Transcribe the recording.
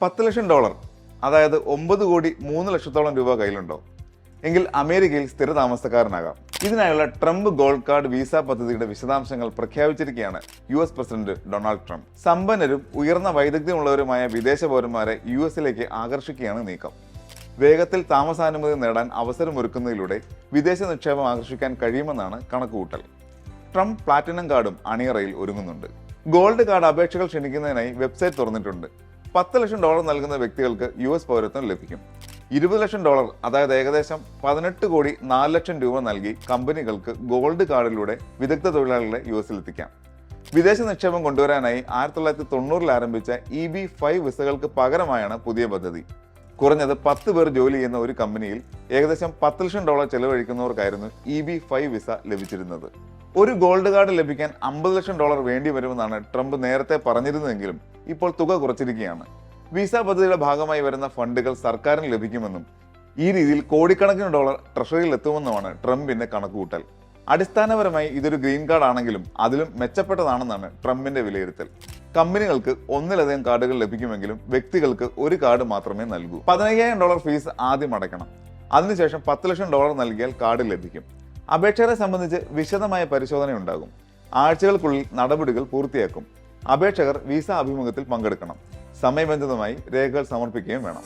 പത്ത് ലക്ഷം ഡോളർ അതായത് ഒമ്പത് കോടി മൂന്ന് ലക്ഷത്തോളം രൂപ കയ്യിലുണ്ടോ എങ്കിൽ അമേരിക്കയിൽ സ്ഥിര താമസക്കാരനാകാം ഇതിനായുള്ള ട്രംപ് ഗോൾഡ് കാർഡ് വിസ പദ്ധതിയുടെ വിശദാംശങ്ങൾ പ്രഖ്യാപിച്ചിരിക്കുകയാണ് U S president Donald Trump. സമ്പന്നരും ഉയർന്ന വൈദഗ്ധ്യമുള്ളവരുമായ വിദേശ പൗരന്മാരെ യു എസിലേക്ക് ആകർഷിക്കുകയാണ് നീക്കം. വേഗത്തിൽ താമസാനുമതി നേടാൻ അവസരമൊരുക്കുന്നതിലൂടെ വിദേശ നിക്ഷേപം ആകർഷിക്കാൻ കഴിയുമെന്നാണ് കണക്കുകൂട്ടൽ. ട്രംപ് പ്ലാറ്റിനം കാർഡും അണിയറയിൽ ഒരുങ്ങുന്നുണ്ട്. ഗോൾഡ് കാർഡ് അപേക്ഷകൾ ക്ഷണിക്കുന്നതിനായി വെബ്സൈറ്റ് തുറന്നിട്ടുണ്ട്. പത്ത് ലക്ഷം ഡോളർ നൽകുന്ന വ്യക്തികൾക്ക് യു എസ് പൗരത്വം ലഭിക്കും. ഇരുപത് ലക്ഷം ഡോളർ അതായത് ഏകദേശം പതിനെട്ട് കോടി നാല് ലക്ഷം രൂപ നൽകി കമ്പനികൾക്ക് ഗോൾഡ് കാർഡിലൂടെ വിദഗ്ധ തൊഴിലാളികളെ യു എസിലെത്തിക്കാം വിദേശ നിക്ഷേപം കൊണ്ടുവരാനായി ആയിരത്തി തൊള്ളായിരത്തി തൊണ്ണൂറിൽ ആരംഭിച്ച ഇ ബി ഫൈവ് വിസകൾക്ക് പകരമായാണ് പുതിയ പദ്ധതി. കുറഞ്ഞത് പത്ത് പേർ ജോലി ചെയ്യുന്ന ഒരു കമ്പനിയിൽ ഏകദേശം പത്ത് ലക്ഷം ഡോളർ ചെലവഴിക്കുന്നവർക്കായിരുന്നു ഇ ബി ഫൈവ് വിസ ലഭിച്ചിരുന്നത്. ഒരു ഗോൾഡ് കാർഡ് ലഭിക്കാൻ അമ്പത് ലക്ഷം ഡോളർ വേണ്ടി വരുമെന്നാണ് ട്രംപ് നേരത്തെ പറഞ്ഞിരുന്നതെങ്കിലും ഇപ്പോൾ തുക കുറച്ചിരിക്കുകയാണ്. വിസ പദ്ധതിയുടെ ഭാഗമായി വരുന്ന ഫണ്ടുകൾ സർക്കാരിന് ലഭിക്കുമെന്നും ഈ രീതിയിൽ കോടിക്കണക്കിന് ഡോളർ ട്രഷറിയിൽ എത്തുമെന്നുമാണ് ട്രംപിന്റെ കണക്കുകൂട്ടൽ. അടിസ്ഥാനപരമായി ഇതൊരു ഗ്രീൻ കാർഡ് ആണെങ്കിലും അതിലും മെച്ചപ്പെട്ടതാണെന്നാണ് ട്രംപിന്റെ വിലയിരുത്തൽ. കമ്പനികൾക്ക് ഒന്നിലധികം കാർഡുകൾ ലഭിക്കുമെങ്കിലും വ്യക്തികൾക്ക് ഒരു കാർഡ് മാത്രമേ നൽകൂ. പതിനയ്യായിരം ഡോളർ ഫീസ് ആദ്യം അടയ്ക്കണം. അതിനുശേഷം പത്ത് ലക്ഷം ഡോളർ നൽകിയാൽ കാർഡ് ലഭിക്കും. അപേക്ഷകരെ സംബന്ധിച്ച് വിശദമായ പരിശോധന ഉണ്ടാകും ആഴ്ചകൾക്കുള്ളിൽ നടപടികൾ പൂർത്തിയാക്കും. അപേക്ഷകർ വിസ അഭിമുഖത്തിൽ പങ്കെടുക്കണം. സമയബന്ധിതമായി രേഖകൾ സമർപ്പിക്കുകയും വേണം.